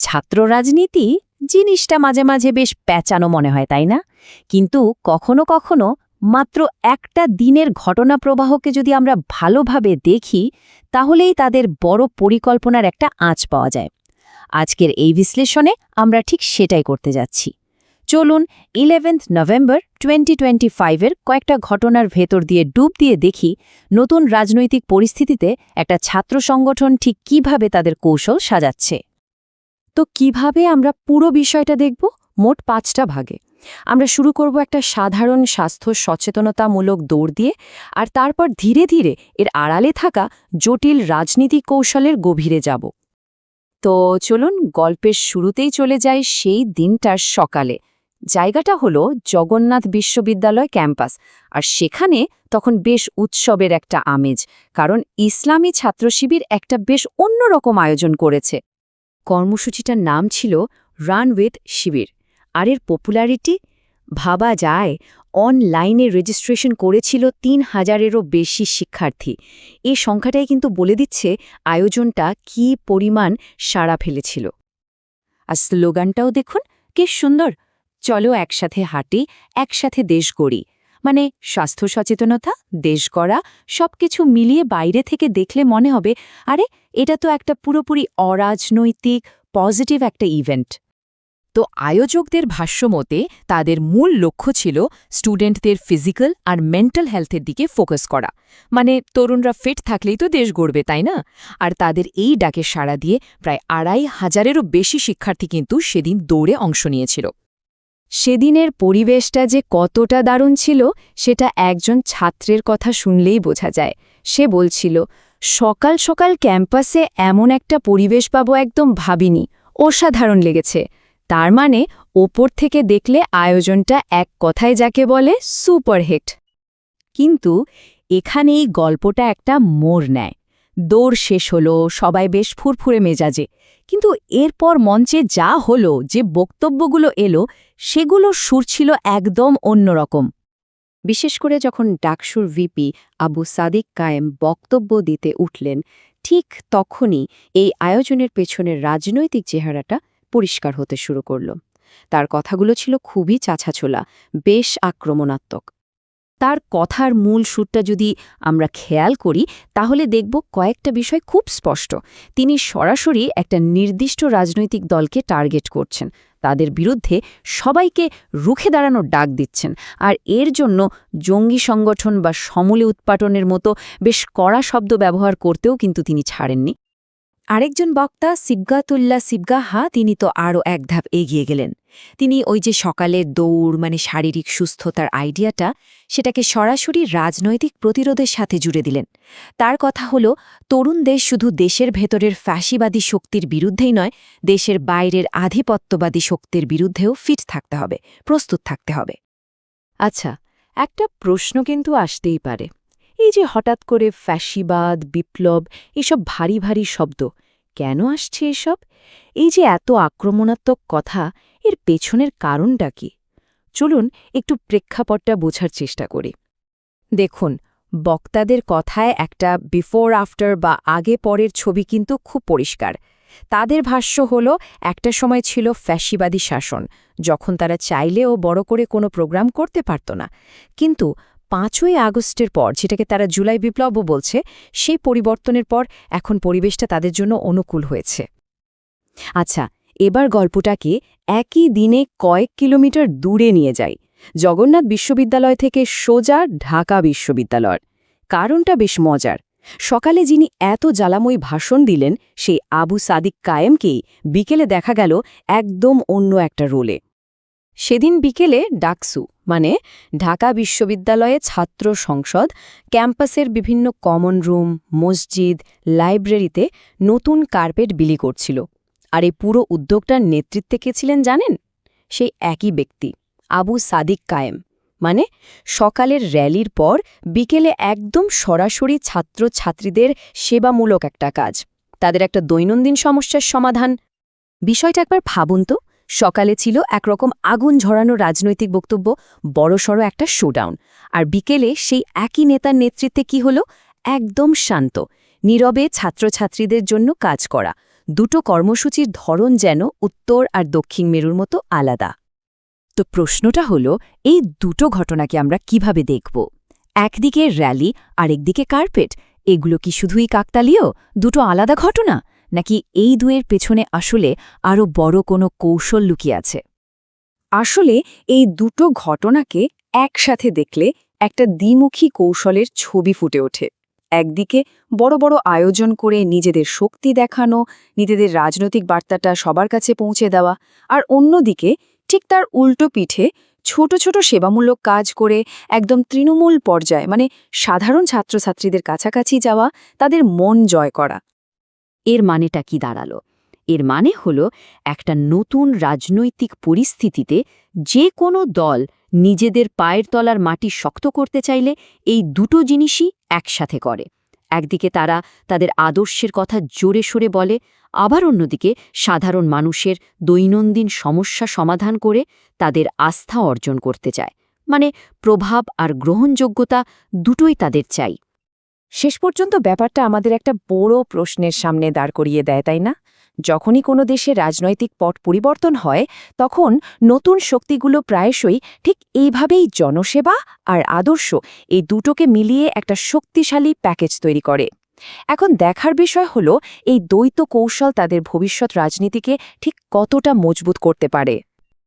ছাত্র রাজনীতি জিনিসটা মাঝে মাঝে বেশ প্যাচানো মনে হয়, তাই না? কিন্তু কখনো কখনো মাত্র একটা দিনের ঘটনা প্রবাহকে যদি আমরা ভালোভাবে দেখি, তাহলেই তাদের বড় পরিকল্পনার একটা আঁচ পাওয়া যায়। আজকের এই বিশ্লেষণে আমরা ঠিক সেটাই করতে যাচ্ছি। চলুন ইলেভেন্থ নভেম্বর টোয়েন্টি টোয়েন্টি ফাইভের কয়েকটা ঘটনার ভেতর দিয়ে ডুব দিয়ে দেখি নতুন রাজনৈতিক পরিস্থিতিতে একটা ছাত্র সংগঠন ঠিক কীভাবে তাদের কৌশল সাজাচ্ছে। তো কীভাবে আমরা পুরো বিষয়টা দেখব? মোট পাঁচটা ভাগে। আমরা শুরু করব একটা সাধারণ স্বাস্থ্য সচেতনতামূলক দৌড় দিয়ে, আর তারপর ধীরে ধীরে এর আড়ালে থাকা জটিল রাজনীতি কৌশলের গভীরে যাব। তো চলুন গল্পের শুরুতেই চলে যাই সেই দিনটার সকালে। জায়গাটা হলো জগন্নাথ বিশ্ববিদ্যালয় ক্যাম্পাস, আর সেখানে তখন বেশ উৎসবের একটা আমেজ, কারণ ইসলামী ছাত্রশিবির একটা বেশ অন্যরকম আয়োজন করেছে। কর্মসূচিটার নাম ছিল রান উইথ শিবির। আর এর পপুলারিটি, ভাবা যায়, অনলাইনে রেজিস্ট্রেশন করেছিল তিন হাজারেরও বেশি শিক্ষার্থী। এই সংখ্যাটাই কিন্তু বলে দিচ্ছে আয়োজনটা কি পরিমাণ সাড়া ফেলেছিল। আর স্লোগানটাও দেখুন, কি সুন্দর। চলো একসাথে হাঁটি, একসাথে দেশ গড়ি। মানে স্বাস্থ্য সচেতনতা, দেশ গড়া, সবকিছু মিলিয়ে বাইরে থেকে দেখলে মনে হবে, আরে, এটা তো একটা পুরোপুরি অরাজনৈতিক, পজিটিভ একটা ইভেন্ট। তো আয়োজকদের ভাষ্যমতে তাদের মূল লক্ষ্য ছিল স্টুডেন্টদের ফিজিক্যাল আর মেন্টাল হেলথের দিকে ফোকাস করা। মানে তরুণরা ফিট থাকলেই তো দেশ গড়বে, তাই না? আর তাদের এই ডাকে সাড়া দিয়ে প্রায় আড়াই হাজারেরও বেশি শিক্ষার্থী কিন্তু সেদিন দৌড়ে অংশ নিয়েছিল। সেদিনের পরিবেশটা যে কতটা দারুণ ছিল, সেটা একজন ছাত্রের কথা শুনলেই বোঝা যায়। সে বলছিল, সকাল সকাল ক্যাম্পাসে এমন একটা পরিবেশ পাবো একদম ভাবিনি। অসাধারণ লেগেছে। তার মানে ওপর থেকে দেখলে আয়োজনটা এক কথায় যাকে বলে সুপারহিট। কিন্তু এখানে এই গল্পটা একটা মোড় নেয়। দৌড় শেষ হলো, সবাই বেশ ফুরফুরে মেজাজে। কিন্তু এরপর মঞ্চে যা হলো, যে বক্তব্যগুলো এলো, সেগুলো সুর ছিল একদম অন্যরকম বিশেষ করে যখন ডাকসুর ভিপি আবু সাদিক কায়েম বক্তব্য দিতে উঠলেন, ঠিক তখনই এই আয়োজনের পেছনের রাজনৈতিক চেহারাটা পরিষ্কার হতে শুরু করল। তার কথাগুলো ছিল খুবই চাছাছোলা, বেশ আক্রমণাত্মক। তার কথার মূল সুরটা যদি আমরা খেয়াল করি, তাহলে দেখব কয়েকটা বিষয় খুব স্পষ্ট। তিনি সরাসরি একটা নির্দিষ্ট রাজনৈতিক দলকে টার্গেট করছেন। তাদের বিরুদ্ধে সবাইকে রুখে দাঁড়ানোর ডাক দিচ্ছেন। আর এর জন্য জঙ্গি সংগঠন বা সমূলে উৎপাটনের মতো বেশ কড়া শব্দ ব্যবহার করতেও কিন্তু তিনি ছাড়েননি। আরেকজন বক্তা সিবগাতুল্লা সিবগাহা, তিনি তো আরও এক ধাপ এগিয়ে গেলেন। তিনি ওই যে সকালের দৌড় মানে শারীরিক সুস্থতার আইডিয়াটা, সেটাকে সরাসরি রাজনৈতিক প্রতিরোধের সাথে জুড়ে দিলেন। তার কথা হল, তরুণ দেশ শুধু দেশের ভেতরের ফ্যাসিবাদী শক্তির বিরুদ্ধেই নয়, দেশের বাইরের আধিপত্যবাদী শক্তির বিরুদ্ধেও ফিট থাকতে হবে, প্রস্তুত থাকতে হবে। আচ্ছা একটা প্রশ্ন কিন্তু আসতেই পারে। এই যে হঠাৎ করে ফ্যাসিবাদ, বিপ্লব, এসব ভারী ভারী শব্দ, কেন আসছে এসব? এই যে এত আক্রমণাত্মক কথা এর পেছনের কারণটা কি? চলুন একটু প্রেক্ষাপটটা বোঝার চেষ্টা করি। দেখুন, বক্তাদের কথায় একটা বিফোর, আফটার বা আগে পরের ছবি কিন্তু খুব পরিষ্কার। তাদের ভাষ্য হল, একটা সময় ছিল ফ্যাসিবাদী শাসন, যখন তারা চাইলেও বড় করে কোনো প্রোগ্রাম করতে পারত না। কিন্তু পাঁচই আগস্টের পর, যেটাকে তারা জুলাই বিপ্লবও বলছে, সেই পরিবর্তনের পর এখন পরিবেশটা তাদের জন্য অনুকূল হয়েছে। আচ্ছা এবার গল্পটাকে একই দিনে কয়েক কিলোমিটার দূরে নিয়ে যাই। জগন্নাথ বিশ্ববিদ্যালয় থেকে সোজা ঢাকা বিশ্ববিদ্যালয়। কারণটা বেশ মজার। সকালে যিনি এত জ্বালাময়ী ভাষণ দিলেন, সেই আবু সাদিক কায়েমকেই বিকেলে দেখা গেল একদম অন্য একটা রোলে। সেদিন বিকেলে ডাকসু মানে ঢাকা বিশ্ববিদ্যালয়ে ছাত্র সংসদ, ক্যাম্পাসের বিভিন্ন কমন রুম, মসজিদ, লাইব্রেরিতে নতুন কার্পেট বিলি করছিল। আর এই পুরো উদ্যোগটার নেতৃত্বে কে ছিলেন জানেন? সেই একই ব্যক্তি, আবু সাদিক কায়েম। মানে সকালের র্যালির পর বিকেলে একদম সরাসরি ছাত্রছাত্রীদের সেবামূলক একটা কাজ, তাদের একটা দৈনন্দিন সমস্যার সমাধান। বিষয়টা একবার ভাবুন তো, সকালে ছিল একরকম আগুন ঝরানো রাজনৈতিক বক্তব্য, বড়সড় একটা শোডাউন, আর বিকেলে সেই একই নেতার নেতৃত্বে কি হলো? একদম শান্ত, নীরবে ছাত্রছাত্রীদের জন্য কাজ করা দুটো কর্মসূচির ধরন যেন উত্তর আর দক্ষিণ মেরুর মতো আলাদা। তো প্রশ্নটা হলো, এই দুটো ঘটনাকে আমরা কীভাবে দেখব? একদিকে র্যালি আর একদিকে কার্পেট? এগুলো কি শুধুই কাকতালীয়? দুটো আলাদা ঘটনা? নাকি এই দুয়ের পেছনে আসলে আরও বড় কোনো কৌশল লুকিয়ে আছে? আসলে এই দুটো ঘটনাকে একসাথে দেখলে একটা দ্বিমুখী কৌশলের ছবি ফুটে ওঠে। একদিকে বড় বড় আয়োজন করে নিজেদের শক্তি দেখানো, নিজেদের রাজনৈতিক বার্তাটা সবার কাছে পৌঁছে দেওয়া আর অন্যদিকে ঠিক তার উল্টো পিঠে ছোট ছোট সেবামূলক কাজ করে একদম তৃণমূল পর্যায়ে মানে সাধারণ ছাত্রছাত্রীদের কাছাকাছি যাওয়া, তাদের মন জয় করা। এর মানেটা কি দাঁড়াল? এর মানে হল একটা নতুন রাজনৈতিক পরিস্থিতিতে যে কোনো দল নিজেদের পায়ের তলার মাটি শক্ত করতে চাইলে এই দুটো জিনিসই একসাথে করে। একদিকে তারা তাদের আদর্শের কথা জোরে সোরে বলে, আবার অন্যদিকে সাধারণ মানুষের দৈনন্দিন সমস্যা সমাধান করে তাদের আস্থা অর্জন করতে চায়। মানে প্রভাব আর গ্রহণযোগ্যতা দুটোই তাদের চাই। শেষ পর্যন্ত ব্যাপারটা আমাদের একটা বড় প্রশ্নের সামনে দাঁড় করিয়ে দেয়, তাই না? যখনই কোনো দেশে রাজনৈতিক পট পরিবর্তন হয়, তখন নতুন শক্তিগুলো প্রায়শই ঠিক এইভাবেই জনসেবা আর আদর্শ এই দুটোকে মিলিয়ে একটা শক্তিশালী প্যাকেজ তৈরি করে। এখন দেখার বিষয় হল, এই দ্বৈত কৌশল তাদের ভবিষ্যৎ রাজনীতিকে ঠিক কতটা মজবুত করতে পারে।